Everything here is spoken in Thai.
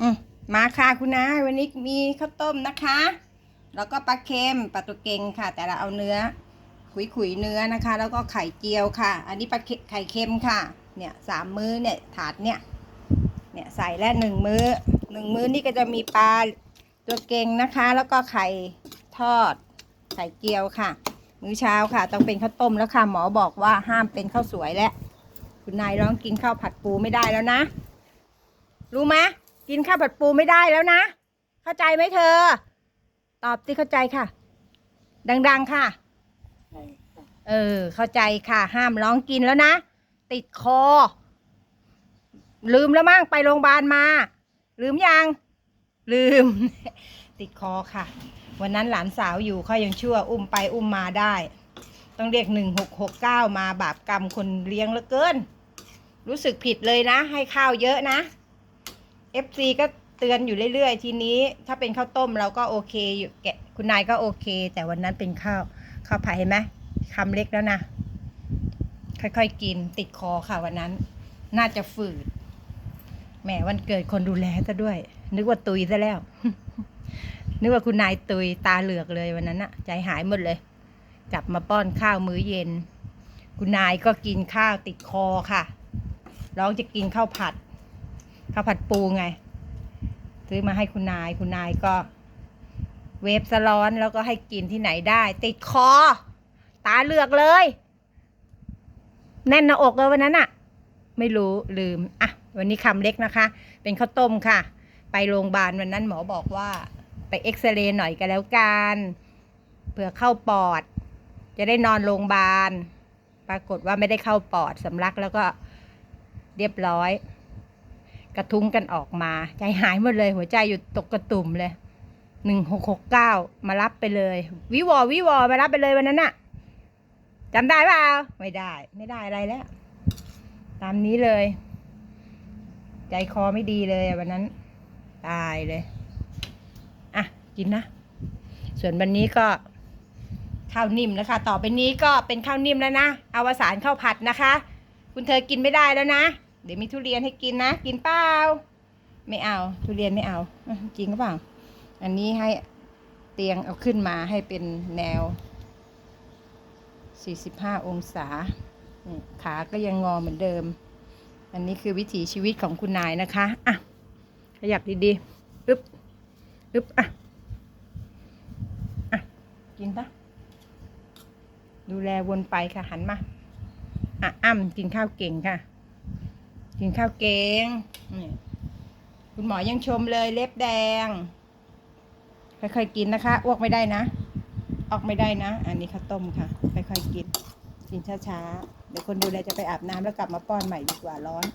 อืมมาค่ะคุณนายวันนี้มีข้าวต้มนะคะ แล้วก็ปลาเค็มปลาตัวเก่งค่ะ แต่เราเอาเนื้อ ขุยขุยเนื้อนะคะ แล้วก็ไข่เจียวค่ะ อันนี้ปลาไข่เค็มค่ะ เนี่ยสามมื้อเนี่ยถาดเนี่ย เนี่ยใส่แล้วหนึ่งมื้อหนึ่งมื้อนี่ก็จะมีปลาตัวเก่งนะคะ แล้วก็ไข่ทอดไข่เจียวค่ะ มื้อเช้าค่ะ ต้องเป็นข้าวต้มแล้วค่ะหมอบอกว่าห้ามเป็นข้าวสวยแล้วคุณนายร้องกินข้าวผัดปูไม่ได้แล้วนะ รู้ไหม กินข้าวผัดปูไม่ได้แล้วนะ เข้าใจไหมเธอ ตอบที่เข้าใจค่ะ ดังๆค่ะใช่ค่ะ เออ เข้าใจค่ะ ห้ามร้องกินแล้วนะ ติดคอ ลืมแล้วมั่งไปโรงพยาบาลมา ลืมยัง ลืม ติดคอค่ะ วันนั้นหลานสาวอยู่เขายังชั่ว อุ้มไปอุ้มมาได้ ต้องเรียกหนึ่งหกหกเก้ามาบาปกรรมคนเลี้ยงเหลือเกิน รู้สึกผิดเลยนะ ให้ข้าวเยอะนะ FC ก็เตือนอยู่เรื่อยๆ ทีนี้ ถ้าเป็นข้าวต้มเราก็โอเคอยู่แกะคุณนายก็โอเค แต่วันนั้นเป็นข้าวข้าวผัดเห็นไหมคำเล็กแล้วนะค่อยๆกินติดคอค่ะวันนั้น น่าจะฝืดแหมวันเกิดคนดูแลซะด้วย นึกว่าตุยซะแล้ว นึกว่าคุณนายตุยตาเหลือกเลยวันนั้นอะใจหายหมดเลย กลับมาป้อนข้าวมื้อเย็น คุณนายก็กินข้าวติดคอค่ะร้องจะกินข้าวผัด ข้าวผัดปูไง ซื้อมาให้คุณนายคุณนายก็ เวฟสร้อนแล้วก็ให้กินที่ไหนได้ ติดคอ ตาเหลือกเลย แน่นหน้าอกเลยวันนั้นอะไม่รู้ลืมอะวันนี้คำเล็กนะคะ เป็นข้าวต้มค่ะ ไปโรงพยาบาลวันนั้นหมอบอกว่า ไปเอ็กซเรย์หน่อยกันแล้วกันเผื่อเข้าปอด จะได้นอนโรงพยาบาลปรากฏว่าไม่ได้เข้าปอดสำลักแล้วก็เรียบร้อย กระทุ้งกันออกมา ใจหายหมดเลย หัวใจอยู่ตกกระตุ่มเลยหนึ่งหกหกเก้ามารับไปเลย วิวอวิวอมารับไปเลยวันนั้นน่ะจำได้เปล่าไม่ได้ ไม่ได้อะไรแล้ว ตามนี้เลย ใจคอไม่ดีเลยวันนั้น ตายเลย อะ กินนะ ส่วนวันนี้ก็ข้าวนิ่มแล้วค่ะต่อไปนี้ก็เป็นข้าวนิ่มแล้วนะอวสานข้าวผัดนะคะ คุณเธอกินไม่ได้แล้วนะ ดี๋ยวมีทุเรียนให้กินนะ กินเปล่าไม่เอา ทุเรียนไม่เอาจริงหรือเปล่า อันนี้ให้เตียงเอาขึ้นมาให้เป็นแนว 45 องศา ขาก็ยังงอเหมือนเดิม อันนี้คือวิถีชีวิตของคุณนายนะคะ อะ ขยับดีๆอึ๊บอึ๊บอะ อะ กินปะดูแลวนไปค่ะ หันมา อะ อ้ำกินข้าวเก่งค่ะ กินข้าวเก่งนี่คุณหมอยังชมเลยเล็บแดงค่อยๆกินนะคะอ้วกไม่ได้นะออกไม่ได้นะ อันนี้ข้าวต้มค่ะค่อยๆกิน กินช้าๆเดี๋ยวคนดูแลจะไปอาบน้ำแล้วกลับมาป้อนใหม่ดีกว่าร้อน